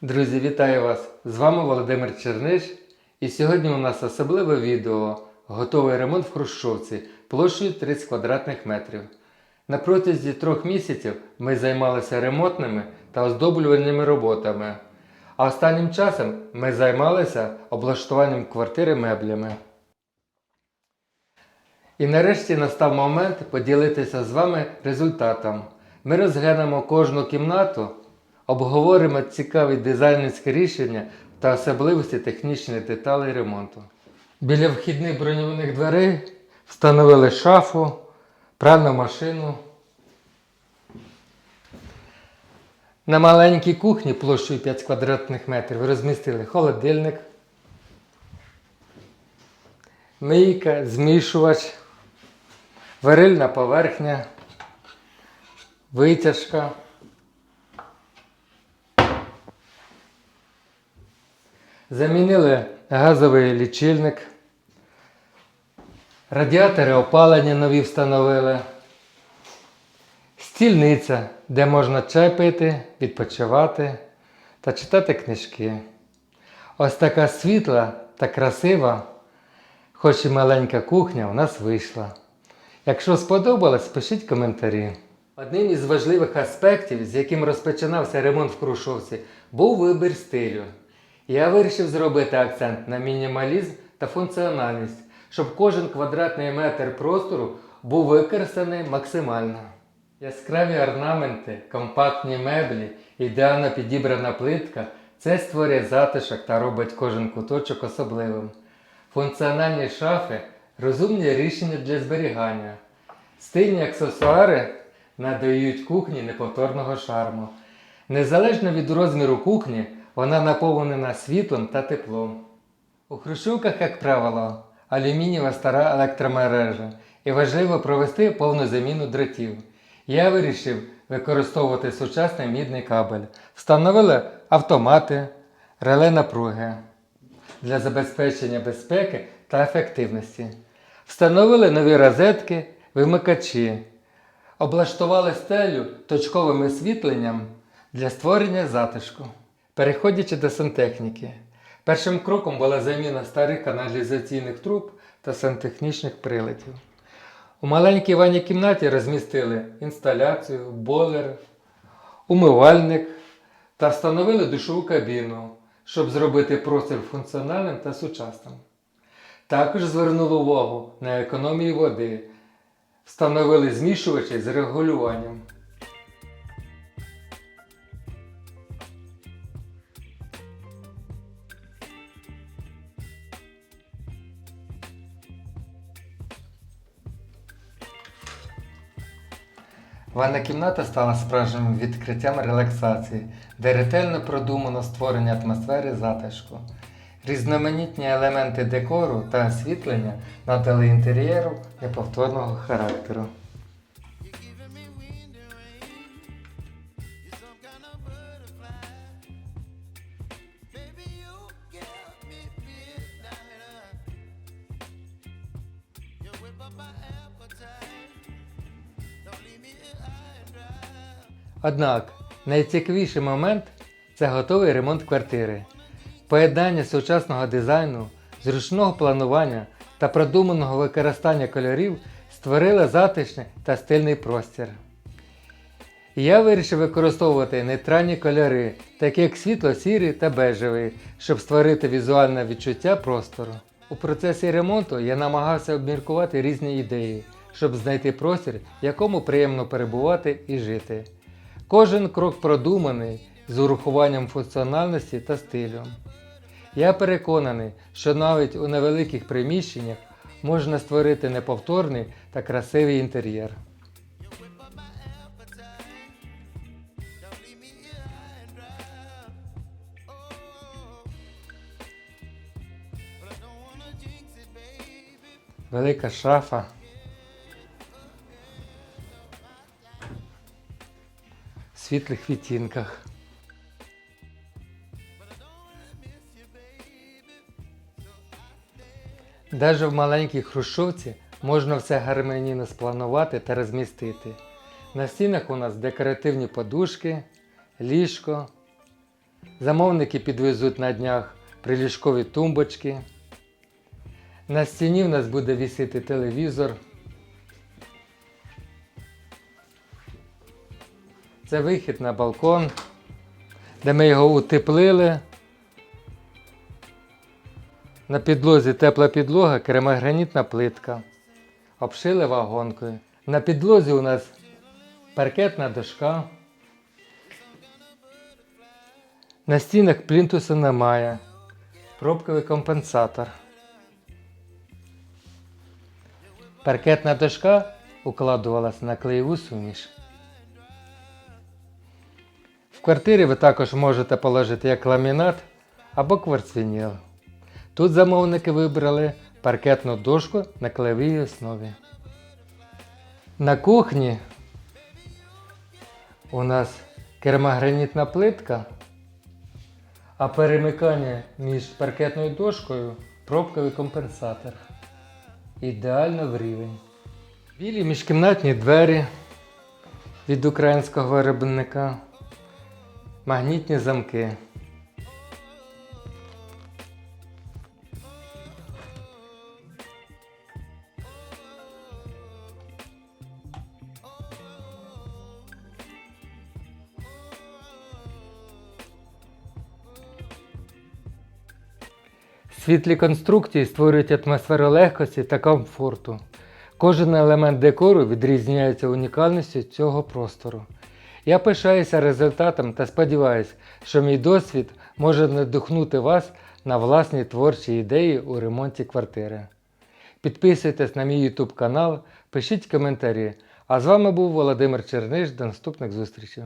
Друзі, вітаю вас! З вами Володимир Черниш. І сьогодні у нас особливе відео готовий ремонт в Хрущовці площею 30 квадратних метрів. На протязі трьох місяців ми займалися ремонтними та оздоблювальними роботами. А останнім часом ми займалися облаштуванням квартири меблями. І нарешті настав момент поділитися з вами результатом. Ми розглянемо кожну кімнату, обговоримо цікаві дизайнерські рішення та особливості технічних деталей ремонту. Біля вхідних броньованих дверей встановили шафу, пральну машину. На маленькій кухні площею 5 квадратних метрів розмістили холодильник, мийка, змішувач, варильна поверхня, витяжка. Замінили газовий лічильник, радіатори опалення нові встановили, стільниця, де можна чай пити, відпочивати та читати книжки. Ось така світла та красива, хоч і маленька кухня у нас вийшла. Якщо сподобалось, пишіть коментарі. Одним із важливих аспектів, з яким розпочинався ремонт в Крушовці, був вибір стилю. Я вирішив зробити акцент на мінімалізм та функціональність, щоб кожен квадратний метр простору був використаний максимально. Яскраві орнаменти, компактні меблі, ідеально підібрана плитка це створює затишок та робить кожен куточок особливим. Функціональні шафи розумні рішення для зберігання. Стильні аксесуари надають кухні неповторного шарму. Незалежно від розміру кухні, вона наповнена світлом та теплом. У хрущовках, як правило, алюмінієва стара електромережа і важливо провести повну заміну дротів. Я вирішив використовувати сучасний мідний кабель. Встановили автомати, реле напруги для забезпечення безпеки та ефективності. Встановили нові розетки, вимикачі, облаштували стелю точковим освітленням для створення затишку. Переходячи до сантехніки, першим кроком була заміна старих каналізаційних труб та сантехнічних приладів. У маленькій ванній кімнаті розмістили інсталяцію, бойлер, умивальник та встановили душову кабіну, щоб зробити простір функціональним та сучасним. Також звернули увагу на економію води, встановили змішувачі з регулюванням. Ванна кімната стала справжнім відкриттям релаксації, де ретельно продумано створення атмосфери затишку. Різноманітні елементи декору та освітлення надали інтер'єру неповторного характеру. Однак найцікавіший момент це готовий ремонт квартири. Поєднання сучасного дизайну, зручного планування та продуманого використання кольорів створило затишний та стильний простір. Я вирішив використовувати нейтральні кольори, такі як світло-сірий та бежевий, щоб створити візуальне відчуття простору. У процесі ремонту я намагався обміркувати різні ідеї, щоб знайти простір, в якому приємно перебувати і жити. Кожен крок продуманий з урахуванням функціональності та стилю. Я переконаний, що навіть у невеликих приміщеннях можна створити неповторний та красивий інтер'єр. Велика шафа. Світлих відтінках. Даже в маленькій хрущовці можна все гармонійно спланувати та розмістити. На стінах у нас декоративні подушки, ліжко, Замовники підвезуть на днях приліжкові тумбочки. На стіні в нас буде вісити телевізор. Це вихід на балкон, де ми його утеплили. На підлозі тепла підлога, кремогранітна плитка. Обшили вагонкою. На підлозі у нас паркетна дошка. На стінах плінтуса немає. Пробковий компенсатор. Паркетна дошка укладувалася на клеєву суміш. Квартирі ви також можете положити як ламінат або кварцвініл. Тут замовники вибрали паркетну дошку на клеєвій основі. На кухні у нас керамогранітна плитка, а перемикання між паркетною дошкою пробковий компенсатор. Ідеально в рівень. Білі міжкімнатні двері від українського виробника. Магнітні замки. Світлі конструкції створюють атмосферу легкості та комфорту. Кожен елемент декору відрізняється унікальністю цього простору. Я пишаюся результатом та сподіваюся, що мій досвід може надихнути вас на власні творчі ідеї у ремонті квартири. Підписуйтесь на мій YouTube канал, пишіть коментарі. А з вами був Володимир Черниш. До наступних зустрічей.